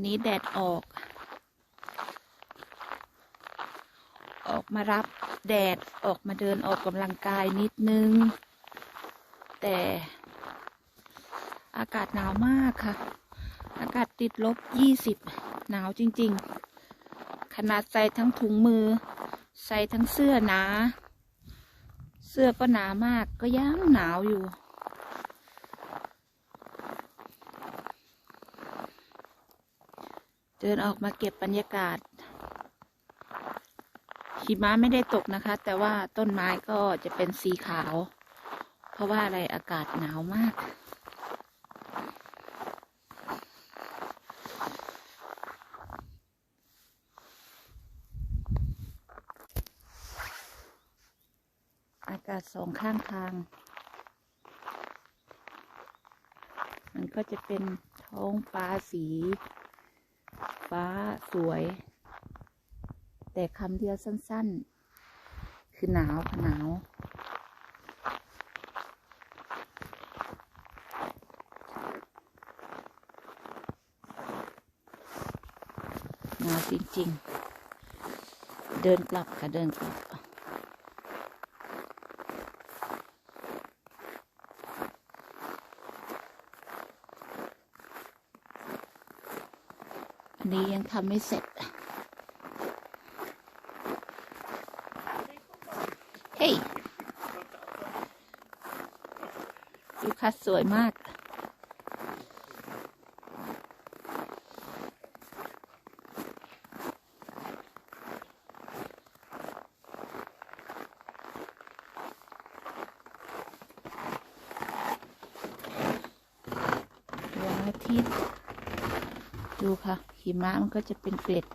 ันนี้แดดออก ออกมารับแดดออกมาเดินออกกำลังกายนิดนึง แต่อากาศหนาวมากค่ะ อากาศติดลบยี่สิบหนาวจริง ๆ ขนาดใส่ทั้งถุงมือ ใส่ทั้งเสื้อหนา เสื้อก็หนามากก็ยังหนาวอยู่ เดินออกมาเก็บบรรยากาศหิมะไม่ได้ตกนะคะ แต่ว่าต้นไม้ก็จะเป็นสีขาว เพราะว่าอะไรอากาศหนาวมาก อากาศสองข้างทาง มันก็จะเป็นท้องฟ้าสี ฟ้าสวย แต่คำเดียวสั้น ๆ คือหนาวหนาว หนาวจริง ๆ เดินกลับค่ะเดินกลับ อั นี้ยังทำไม่เสร็จ เฮ้ยลูกค้าสวยมาก ดวงอาทิตย์ ดูค่ะ หิมะมันก็จะเป็นเกล็ด